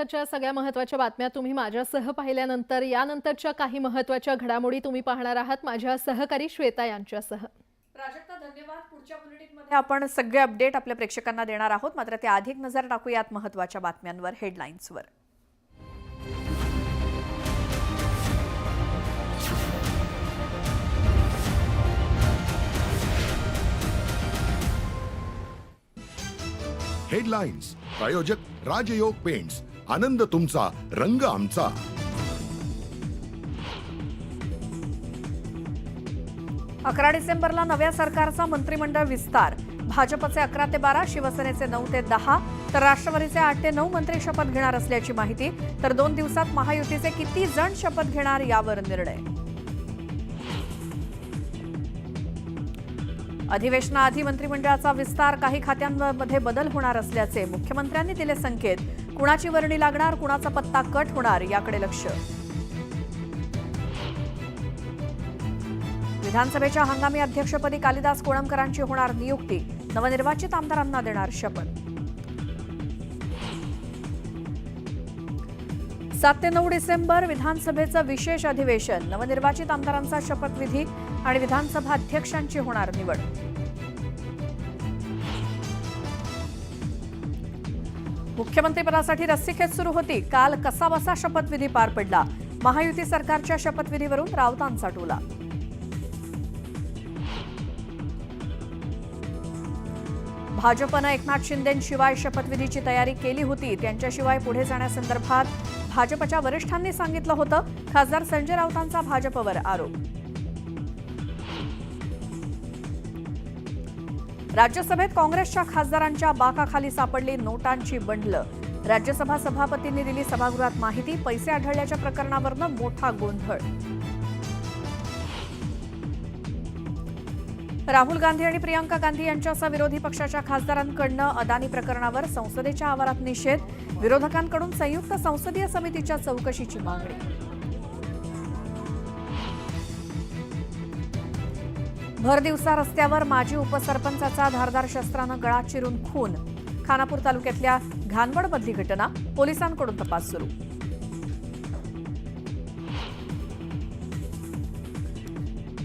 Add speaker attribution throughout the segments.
Speaker 1: आतापर्यंतच्या सगळ्या महत्त्वाच्या बातम्या तुम्ही माझ्यासह पाहिल्यानंतर यानंतरच्या काही महत्त्वाच्या घडामोडी तुम्ही पाहणार आहात माझ्या सहकारी श्वेता यांच्यासह.
Speaker 2: प्राजक्ता धन्यवाद. पुढच्या बुलेटिनमध्ये आपण सगळे अपडेट आपल्या प्रेक्षकांना देणार आहोत. मात्र त्या अधिक नजर टाकूयात महत्त्वाच्या बातम्यांवर हेडलाईन्सवर
Speaker 3: हेडलाईन्स प्रायोजक राजयोग पेंट्स. आनंद तुमचा रंग आमचा.
Speaker 2: अकरा डिसेंबरला नव्या सरकारचा मंत्रिमंडळ विस्तार. भाजपचे अकरा ते बारा शिवसेनेचे नऊ ते दहा तर राष्ट्रवादीचे आठ ते नऊ मंत्री शपथ घेणार असल्याची माहिती तर दोन दिवसात महायुतीचे किती जण शपथ घेणार यावर निर्णय. अधिवेशनाआधी मंत्रिमंडळाचा विस्तार काही खात्यांमध्ये बदल होणार असल्याचे मुख्यमंत्र्यांनी दिले संकेत. कुणाची वर्णी लागणार कुणाचा पत्ता कट होणार याकडे लक्ष. विधानसभेच्या हंगामी अध्यक्षपदी कालिदास कोळंबकरांची होणार नियुक्ती. नवनिर्वाचित आमदारांना देणार शपथ. सात ते नऊ डिसेंबर विधानसभेचं विशेष अधिवेशन. नवनिर्वाचित आमदारांचा शपथविधी आणि विधानसभा अध्यक्षांची होणार निवड. मुख्यमंत्रीपदासाठी रस्सीखेच सुरू होती. काल कसाबसा शपथविधी पार पडला. महायुती सरकारच्या शपथविधीवरून राऊतांचा टोला. भाजपनं एकनाथ शिंदेशिवाय शपथविधीची तयारी केली होती. त्यांच्याशिवाय पुढे जाण्यासंदर्भात भाजपच्या वरिष्ठांनी सांगितलं होतं. खासदार संजय राऊतांचा भाजपवर आरोप. राज्यसभेत काँग्रेसच्या खासदारांच्या बाकाखाली सापडली नोटांची बंडलं. राज्यसभा सभापतींनी दिली सभागृहात माहिती पैसे आढळल्याच्या प्रकरणावरनं मोठा गोंधळ. राहुल गांधी आणि प्रियंका गांधी यांच्यासह विरोधी पक्षाच्या खासदारांकडनं अदानी प्रकरणावर संसदेच्या आवारात निषेध विरोधकांकडून संयुक्त संसदीय समितीच्या चौकशीची मागणी. भर दिवसा रस्त्यावर माजी उपसरपंचाचा धारदार शस्त्रानं गळा चिरून खून. खानापूर तालुक्यातल्या घानवडमधली घटना पोलिसांकडून तपास सुरू.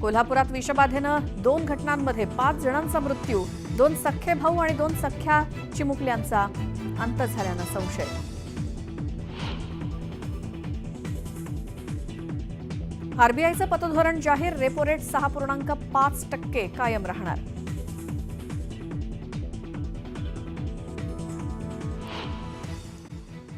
Speaker 2: कोल्हापुरात विषबाधेनं दोन घटनांमध्ये पाच जणांचा मृत्यू दोन सख्खे भाऊ आणि दोन सख्या चिमुकल्यांचा अंत झाल्यानं संशय. आरबीआयचं पतधोरण जाहीर रेपो रेट सहा पूर्णांक पाच टक्के कायम राहणार.